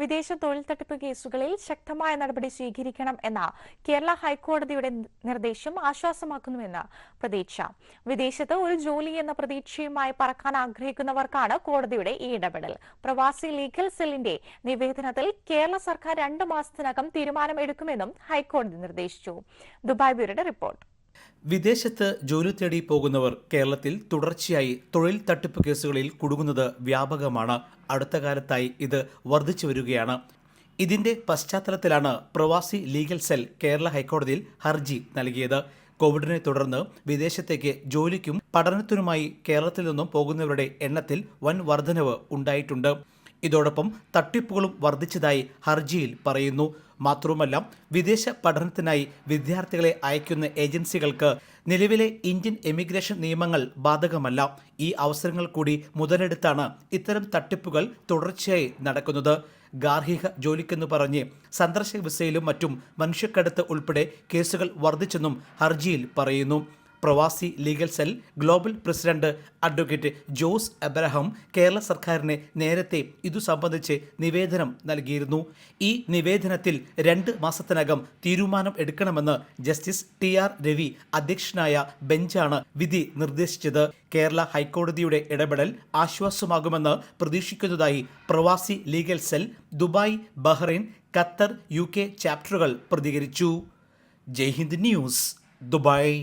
വിദേശ തൊഴിൽ തട്ടിപ്പ് കേസുകളിൽ ശക്തമായ നടപടി സ്വീകരിക്കണം എന്ന കേരള ഹൈക്കോടതിയുടെ നിർദ്ദേശം ആശ്വാസമാക്കുന്നുവെന്ന് പ്രതീക്ഷ. വിദേശത്ത് ഒരു ജോലി എന്ന പ്രതീക്ഷയുമായി പറക്കാൻ ആഗ്രഹിക്കുന്നവർക്കാണ് കോടതിയുടെ ഈ ഇടപെടൽ. പ്രവാസി ലീഗൽ സെല്ലിന്റെ നിവേദനത്തിൽ കേരള സർക്കാർ രണ്ട് മാസത്തിനകം തീരുമാനമെടുക്കുമെന്നും ഹൈക്കോടതി നിർദ്ദേശിച്ചു. ദുബായ് ബ്യൂറോയുടെ റിപ്പോർട്ട്. വിദേശത്ത് ജോലി തേടി പോകുന്നവർ കേരളത്തിൽ തുടർച്ചയായി തൊഴിൽ തട്ടിപ്പ് കേസുകളിൽ കുടുങ്ങുന്നത് വ്യാപകമാണ്. അടുത്ത കാലത്തായി ഇത് വർദ്ധിച്ചു വരികയാണ്. ഇതിന്റെ പശ്ചാത്തലത്തിലാണ് പ്രവാസി ലീഗൽ സെൽ കേരള ഹൈക്കോടതിയിൽ ഹർജി നൽകിയത്. കോവിഡിനെ തുടർന്ന് വിദേശത്തേക്ക് ജോലിക്കും പഠനത്തിനുമായി കേരളത്തിൽ നിന്നും പോകുന്നവരുടെ എണ്ണത്തിൽ വൻ വർധനവ് ഉണ്ടായിട്ടുണ്ട്. ഇതോടൊപ്പം തട്ടിപ്പുകളും വർദ്ധിച്ചതായി ഹർജിയിൽ പറയുന്നു. മാത്രവുമല്ല വിദേശ പഠനത്തിനായി വിദ്യാർത്ഥികളെ അയക്കുന്ന ഏജൻസികൾക്ക് നിലവിലെ ഇന്ത്യൻ എമിഗ്രേഷൻ നിയമങ്ങൾ ബാധകമല്ല. ഈ അവസരങ്ങൾ കൂടി മുതലെടുത്താണ് ഇത്തരം തട്ടിപ്പുകൾ തുടർച്ചയായി നടക്കുന്നത്. ഗാർഹിക ജോലിക്കെന്ന് പറഞ്ഞ് സന്ദർശക വിസയിലും മറ്റും മനുഷ്യക്കടത്ത് ഉൾപ്പെടെ കേസുകൾ വർദ്ധിച്ചെന്നും ഹർജിയിൽ പറയുന്നു. Pravasi legal cell global president advocate Jose Abraham Kerala സർക്കാരിന് നേരത്തെ ഇതു സംബന്ധിച്ച് നിവേദനം നൽകിയിരുന്നു. ഈ നിവേദനത്തിൽ രണ്ട് മാസത്തിനകം തീരുമാനം എടുക്കണമെന്ന് ജസ്റ്റിസ് ടി ആർ രവി അധ്യക്ഷനായ ബെഞ്ചാണ് വിധി നിർദ്ദേശിച്ചത്. കേരള ഹൈക്കോടതിയുടെ ഇടപെടൽ ആശ്വാസമാകുമെന്ന് പ്രതീക്ഷിക്കുന്നതായി Pravasi legal cell Dubai Bahrain Qatar U K ചാപ്റ്ററുകൾ പ്രതികരിച്ചു. Jaihind news Dubai.